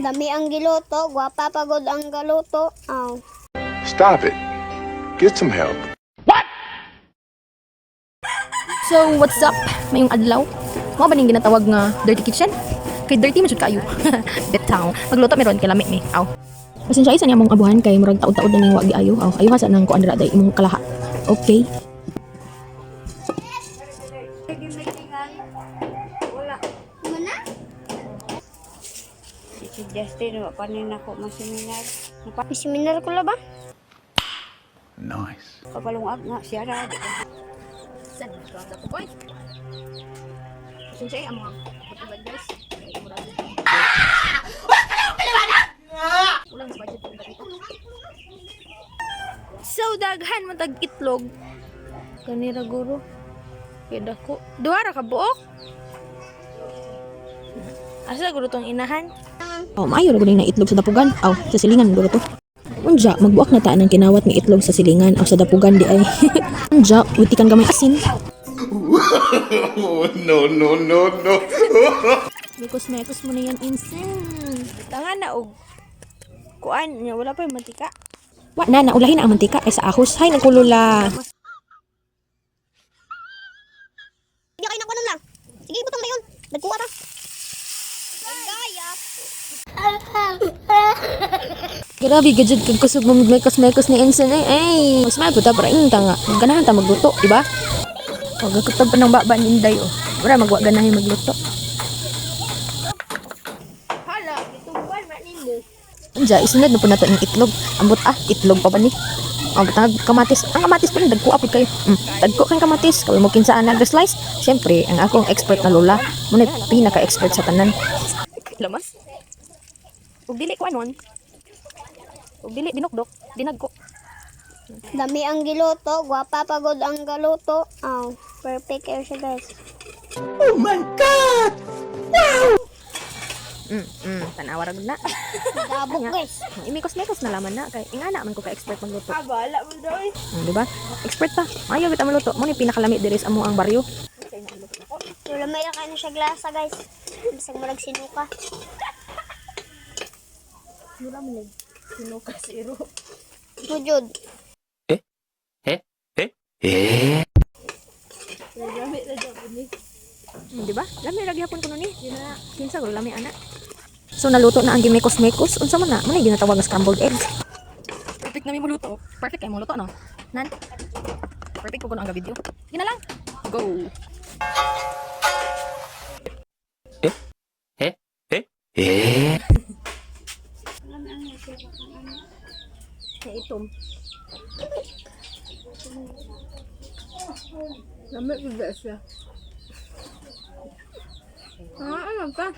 Dami ang giluto, gwapa pagod ang galuto. Aw. Stop it. Get some help. So, what's up? Mayong adlaw. Mo ba ning ginatawag nga dirty kitchen? Kay dirty man jud kayo. Bitaw. Magluto meron kay lami ni. Aw. Pasensya isa ni among abuhan kay murag taud-taud na ning wagi ayo. Aw, ayo sa nang kuan day imong kalaha. Okay. Si Justin, wa pa rin ako maseminar. May seminar ko la ba? Nice. Kapalungag nga siya ra. ka ko boy. Pasensya ay among pagtubad guys. Ulang sa budget ko. So daghan mo tag itlog. Kanira guro. Kaya ko. Duha ra ka buok. Asa guro tong inahan? Oh, maayo ra gud na itlog sa dapugan. Aw, sa silingan guro to. Unja, magbuak na taan ng kinawat ng itlog sa silingan aw sa dapugan di ay. Unja, utikan gamay asin. Oh, no, no, no, no. Mekos mekos mo na yan insin. Tanga na og kuan niya wala pa yung mantika. Wa na naulahin na ang mantika ay sa ahos. Hay nagkulula. Hindi kayo nakuha lang. Sige, butang na yun. Nagkuha ra. Grabe gajud kag kusog mo mekos mekos ni insin ay. Ay, mas may puta para ing tanga. Ganahan ta magluto, di ba? Wag ka pa ng baba ni Inday oh. Wala magwa ganahin magluto. Hala, itubuan man nimo. Anja, isunod na po nato ng itlog. Ambot ah, itlog pa ba ni? Ang tag kamatis. Ang kamatis pa rin, dagko apod kayo. Mm, dagko kang kamatis. Kawin mo kinsaan nag-slice. Siyempre, ang akong expert na lola, muna pinaka-expert sa tanan. Lamas? Ug dili ko anon. Ug dili dinukdok, dinagko. Dami ang giluto, gwapa pagod ang galuto. Aw. Perfect kayo siya guys. Mm, mm, tanawa ra gud na. Dabog guys. Imikos-mikos na laman na kay ingana man ko ka expert magluto. Ah, bala mo daw eh. Mm, di ba? Expert ta. Ayaw kita maluto. Mo ni pinakalami diri sa amo ang baryo. Wala may na kayo siya glasa guys. Bisag mo sinuka. Wala mo lag. Sino ka zero. Sujud. Hmm, di ba? Lami lagi hapon kuno ni. Yun na. Kinsa ko lami ana. So naluto na ang gimekos-mekos. Unsa man na? Mo na ginatawag nga scrambled egg. Perfect na mi muluto. Perfect kay mo luto no. Nan. Perfect ko kuno ang video. Gina lang. Go. Kaya itom. Lamit ko ba siya? Ah, ano pa?